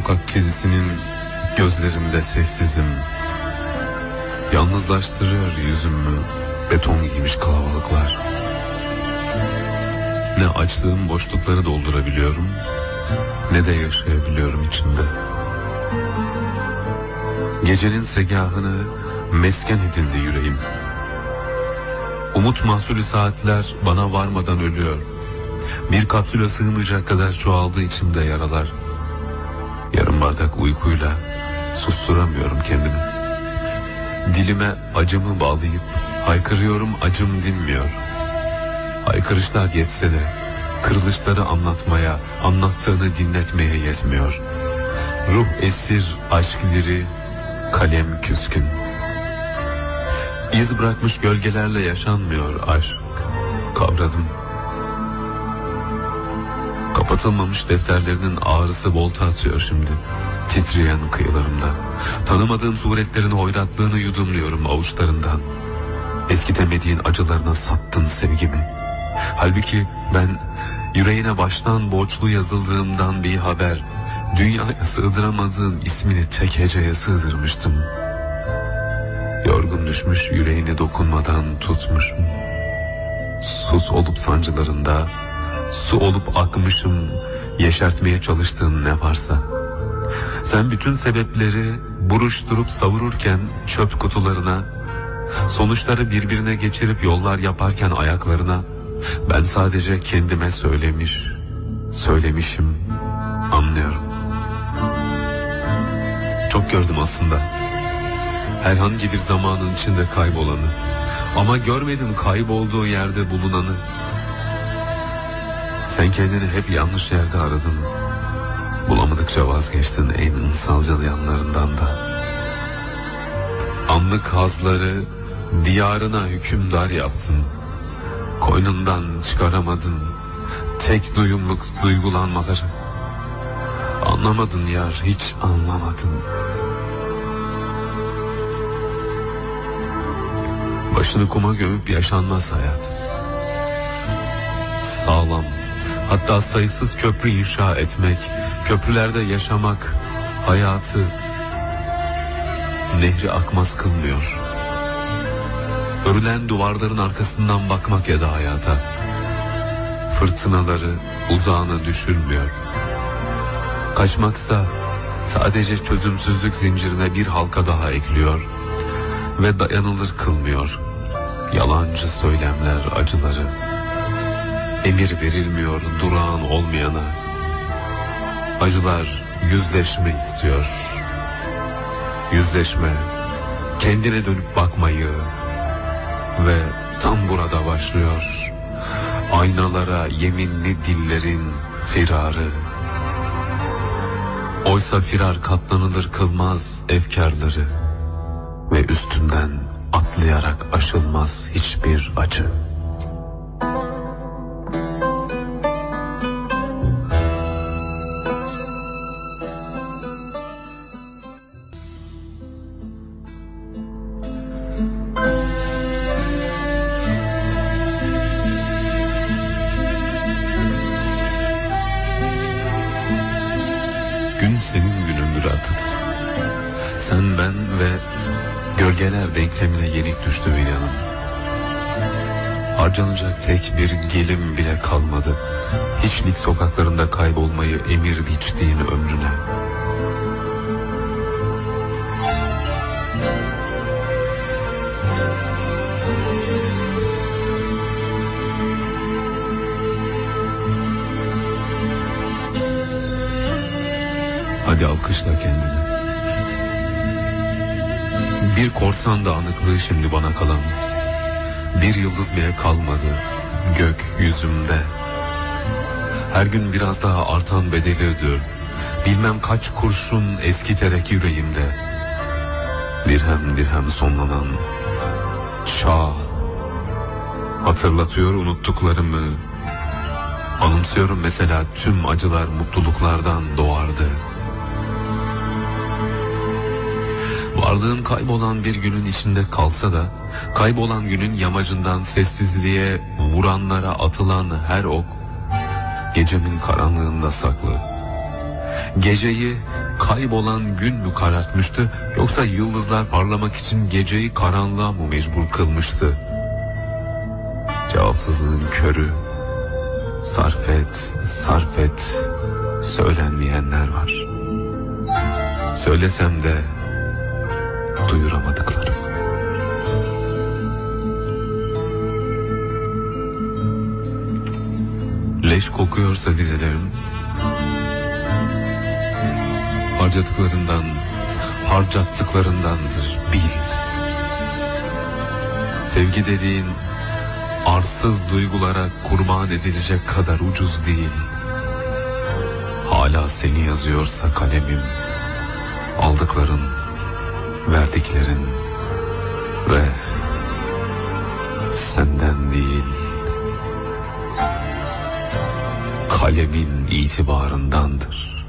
Sokak kedisinin gözlerinde sessizim. Yalnızlaştırıyor yüzümü beton giymiş kalabalıklar. Ne açlığım boşlukları doldurabiliyorum ne de yaşayabiliyorum içinde. Gecenin segahını mesken edindi yüreğim. Umut mahsulü saatler bana varmadan ölüyor. Bir kapsüle sığmayacak kadar çoğaldı içimde yaralar. Yarım bardak uykuyla susturamıyorum kendimi. Dilime acımı bağlayıp haykırıyorum acım dinmiyor. Haykırışlar yetse de kırılışları anlatmaya, anlattığını dinletmeye yetmiyor. Ruh esir, aşk diri, kalem küskün. İz bırakmış gölgelerle yaşanmıyor aşk. Kavradım. Kapatılmamış defterlerinin ağrısı volta atıyor şimdi. Titreyen kıyılarımda. Tanımadığım suretlerin hoyratlığını yudumluyorum avuçlarından. Eskitemediğin acılarına sattın sevgimi. Halbuki ben yüreğine baştan borçlu yazıldığımdan bir haber, dünyaya sığdıramadığın ismini tek heceye sığdırmıştım. Yorgun düşmüş yüreğine dokunmadan tutmuşum. Sus olup sancılarında, su olup akmışım, yeşertmeye çalıştığın ne varsa. Sen bütün sebepleri buruşturup savururken çöp kutularına, sonuçları birbirine geçirip yollar yaparken ayaklarına, ben sadece kendime söylemiş, söylemişim, anlıyorum. Çok gördüm aslında. Herhangi bir zamanın içinde kaybolanı. Ama görmedim kaybolduğu yerde bulunanı. Sen kendini hep yanlış yerde aradın. Bulamadıkça vazgeçtin en insancıl yanlarından da. Anlık hazları diyarına hükümdar yaptın. Koynundan çıkaramadın tek duyumluk duygulanmaları. Anlamadın yar hiç anlamadın. Başını kuma gömüp yaşanmaz hayat. Sağlam, hatta sayısız köprü inşa etmek, köprülerde yaşamak, hayatı nehri akmaz kılmıyor. Örülen duvarların arkasından bakmak ya da hayata. Fırtınaları uzağına düşürmüyor. Kaçmaksa sadece çözümsüzlük zincirine bir halka daha ekliyor ve dayanılır kılmıyor. Yalancı söylemler acıları. Emir verilmiyor durağan olmayana. Acılar yüzleşme istiyor. Yüzleşme, kendine dönüp bakmayı ve tam burada başlıyor. Aynalara yeminli dillerin firarı. Oysa firar katlanılır kılmaz efkarları ve üstünden atlayarak aşılmaz hiçbir acı. Senin günündür artık. Sen, ben ve gölgeler denklemine yenik düştü Vilyan'ım. Harcanacak tek bir gelim bile kalmadı. Hiçlik sokaklarında kaybolmayı emir biçtiğin ömrüne. Hadi alkışla kendini. Bir korsan dağınıklığı şimdi bana kalan. Bir yıldız bile kalmadı gök yüzümde. Her gün biraz daha artan bedeli ödü. Bilmem kaç kurşun eski terek yüreğimde. Dirhem dirhem sonlanan çağ. Hatırlatıyor unuttuklarımı. Anımsıyorum mesela tüm acılar mutluluklardan doğardı. Varlığın kaybolan bir günün içinde kalsa da kaybolan günün yamacından sessizliğe vuranlara atılan her ok gecemin karanlığında saklı. Geceyi kaybolan gün mü karartmıştı yoksa yıldızlar parlamak için geceyi karanlığa mı mecbur kılmıştı? Cevapsızlığın körü sarf et, söylenmeyenler var. Söylesem de duyuramadıklarım. Leş kokuyorsa dizelerim harcadıklarından, harcattıklarındandır bil. Sevgi dediğin arsız duygulara kurban edilecek kadar ucuz değil. Hala seni yazıyorsa kalemim, aldıkların, verdiklerin ve senden değil, kalemin itibarındandır.